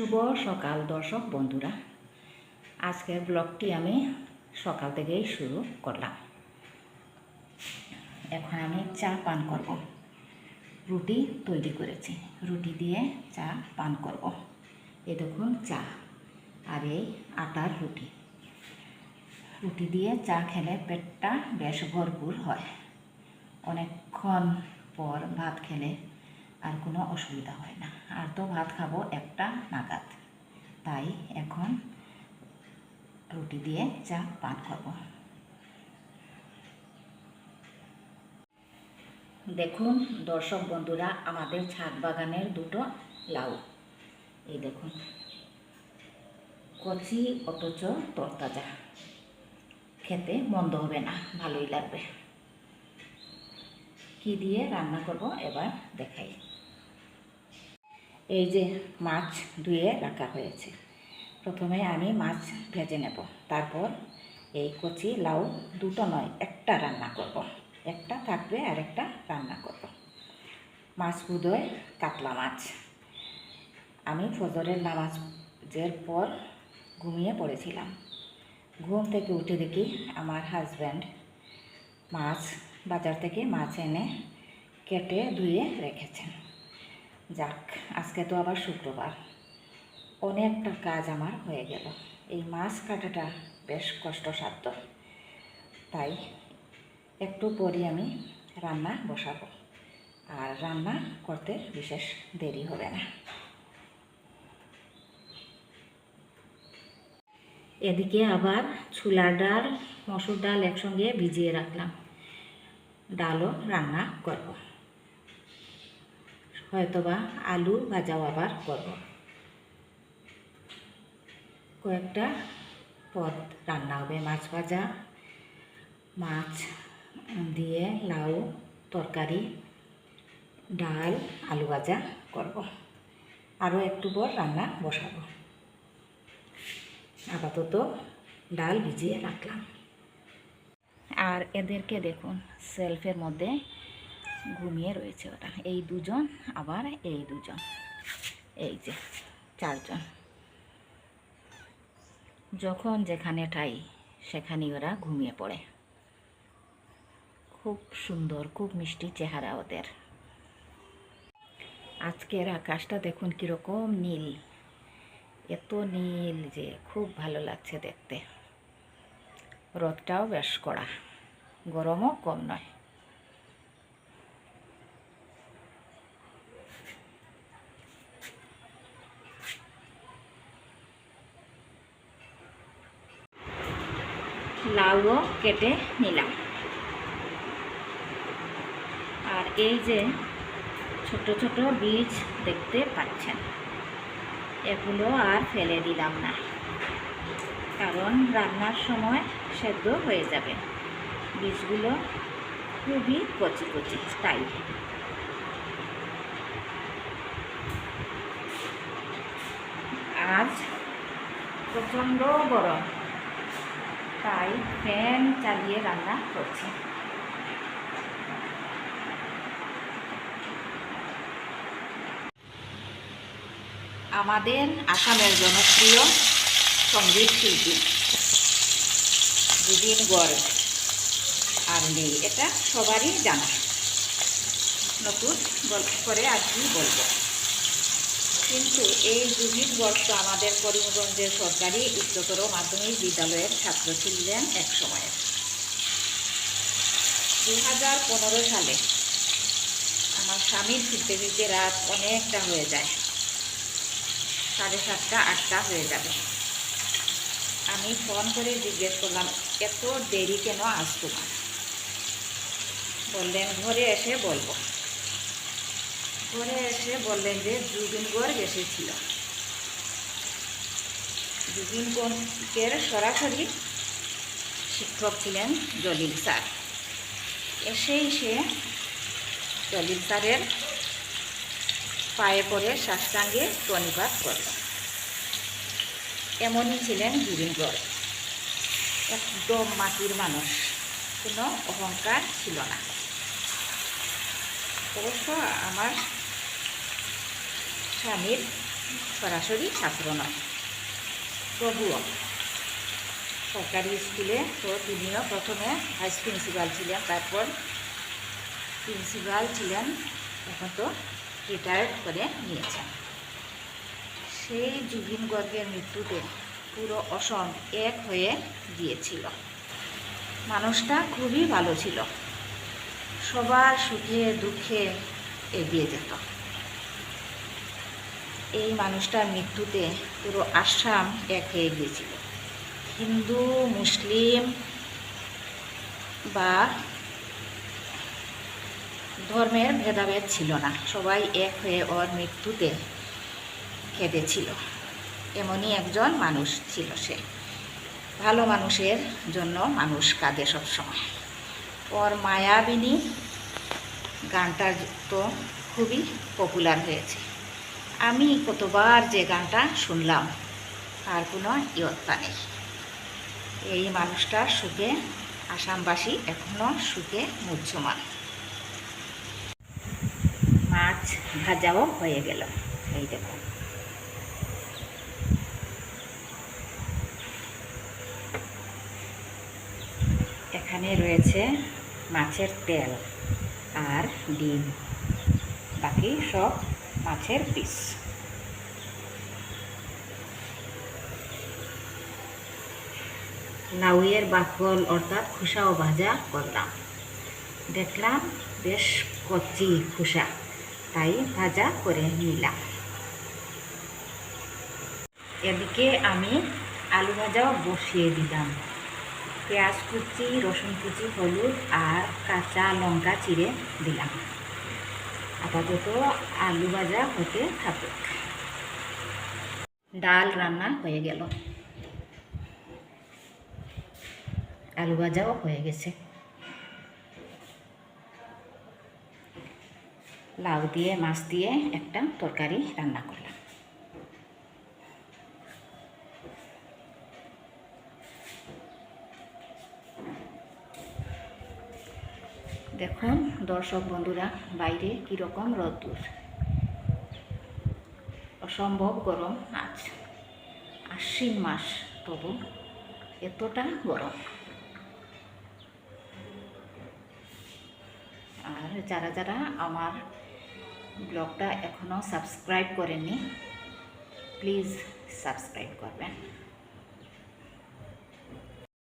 শুভ সকাল দর্শক বন্ধুরা। আজকের ব্লগটি আমি সকাল থেকেই শুরু করলাম। এখন আমি চা পান করব। রুটি তৈরি করেছি। রুটি দিয়ে চা পান করব। এ দেখুন চা আর এই আটার রুটি। রুটি দিয়ে চা খেলে পেটটা বেশ ভরপুর হয়। অনেকক্ষণ পর ভাত খেলে আর কোনো অসুবিধা হয় না। আর তো ভাত খাব একটা নাগাদ। তাই এখন রুটি দিয়ে চা পান করব। দেখুন দর্শক বন্ধুরা, আমাদের ছাদ বাগানের দুটো লাউ। এই দেখুন, কচি অথচ তরতাজা। খেতে মন্দ হবে না, ভালোই লাগবে। কি দিয়ে রান্না করব এবার দেখাই। এই যে মাছ ধুয়ে রাখা হয়েছে। প্রথমে আমি মাছ ভেজে নেব। তারপর এই কচি, লাউ দুটো নয়, একটা রান্না করব। একটা থাকবে আর একটা রান্না করব। মাছ বুধোয় কাতলা মাছ। আমি ফজরের নামাজের পর ঘুমিয়ে পড়েছিলাম। ঘুম থেকে উঠে দেখি আমার হাজব্যান্ড মাছ বাজার থেকে মাছ এনে কেটে ধুয়ে রেখেছেন। যাক, আজকে তো আবার শুক্রবার। অনেকটা কাজ আমার হয়ে গেল। এই মাছ কাটাটা বেশ কষ্টসাধ্য। তাই একটু পরই আমি রান্না বসাবো। আর রান্না করতে বিশেষ দেরি হবে না। এদিকে আবার ছোলার ডাল, মসুর ডাল একসঙ্গে ভিজিয়ে রাখলাম। ডালও রান্না করব। হয়তোবা আলু ভাজাও আবার করব। কয়েকটা পদ রান্না হবে, মাছ ভাজা, মাছ দিয়ে লাউ, তরকারি, ডাল, আলু ভাজা করব। আরও একটু পর রান্না বসাবো। আপাতত ডাল ভিজিয়ে রাখলাম। আর এদেরকে দেখুন, সেলফের মধ্যে ঘুমিয়ে রয়েছে ওরা। এই দুজন, আবার এই দুজন। এই যে চারজন। যখন যেখানে ঠাই সেখানেই ওরা ঘুমিয়ে পড়ে। খুব সুন্দর, খুব মিষ্টি চেহারা ওদের। আজকের আকাশটা দেখুন কীরকম নীল। এত নীল যে খুব ভালো লাগছে দেখতে। রোদটাও বেশ কড়া, গরমও কম নয়। লাউও কেটে নিলাম। আর এই যে ছোট ছোট বীজ দেখতে পাচ্ছেন, এগুলো আর ফেলে দিলাম না। কারণ রান্নার সময় সেদ্ধ হয়ে যাবে। বীজগুলো খুবই কচি কচি, তাই। আজ প্রচণ্ড গরম। তাই ফ্যান চালিয়ে রান্না করছি। আমাদের আসামের জনপ্রিয় সংগীত শিল্পী জুবিন গড় আর নেই, এটা সবারই জানা। নতুন গল্প করে আর কি বলব? কিন্তু এই জুবিন বর্ষ আমাদের করিমগঞ্জের সরকারি উচ্চতর মাধ্যমিক বিদ্যালয়ের ছাত্র ছিলেন এক সময়ে দু হাজার পনেরো সালে আমার স্বামীর ফিরতে ফিরতে রাত অনেকটা হয়ে যায়। সাড়ে সাতটা, আটটা হয়ে যাবে। আমি ফোন করে জিজ্ঞেস করলাম, এত দেরি কেন আজ তোমার বললেন, ঘরে এসে বলব। ঘরে এসে বললেন যে দুদিন জুবিনগড় এসেছিল। জুবিনগড়ের সরাসরি শিক্ষক ছিলেন জলিল স্যার। এসেই সে জলিল স্যারের পায়ে পড়ে সাষ্টাঙ্গে প্রণিপাত করল। এমনই ছিলেন জুবিনগড় একদম মাটির মানুষ, কোনো অহংকার ছিল না। অবশ্য আমার স্বামীর সরাসরি ছাত্র নয় তবুও সরকারি স্কুলে তো তিনিও প্রথমে ভাইস প্রিন্সিপাল ছিলেন, তারপর প্রিন্সিপাল ছিলেন, এখন তো রিটায়ার্ড করে নিয়েছেন। সেই জুবিন গর্গের মৃত্যুতে পুরো অসম এক হয়ে গিয়েছিল। মানুষটা খুবই ভালো ছিল। সবার সুখে দুঃখে এগিয়ে যেত। এই মানুষটার মৃত্যুতে পুরো আসাম এক হয়ে গিয়েছিল। হিন্দু, মুসলিম বা ধর্মের ভেদাভেদ ছিল না। সবাই এক হয়ে ওর মৃত্যুতে কেঁদেছিল এমনই একজন মানুষ ছিল সে। ভালো মানুষের জন্য মানুষ কাঁদে সবসময়। ওর মায়াবিনী গানটা তো খুবই পপুলার হয়েছে। আমি কতবার যে গানটা শুনলাম আর কোনো ইয়ত্তা নেই। এই মানুষটার সুখে, আসামবাসী এখনও সুখে মুহ্যমান। মাছ ভাজাও হয়ে গেল, এই দেখুন এখানে রয়েছে মাছের তেল আর ডিম, বাকি সব মাছের পিস লাউয়ের বাকল অর্থাৎ খোসাও ভাজা করলাম দেখলাম বেশ কচি খোসা তাই ভাজা করে নিলাম এদিকে আমি আলু ভাজাও বসিয়ে দিলাম পেঁয়াজ কুচি রসুন কুচি হলুদ আর কাঁচা লঙ্কা চিড়ে দিলাম আপাতত আলু ভাজা হতে থাকুক ডাল রান্না হয়ে গেল। আলু ভাজাও হয়ে গেছে। লাউ দিয়ে, মাছ দিয়ে একটা তরকারি রান্না করলাম। দেখুন, দর্শক বন্ধুরা, বাইরে কীরকম রোদ্দুর। অসম্ভব গরম আজ। আশ্বিন মাস, তবু এতটা গরম। আর যারা যারা আমার ব্লগটা এখনও সাবস্ক্রাইব করেননি, প্লিজ সাবস্ক্রাইব করবেন।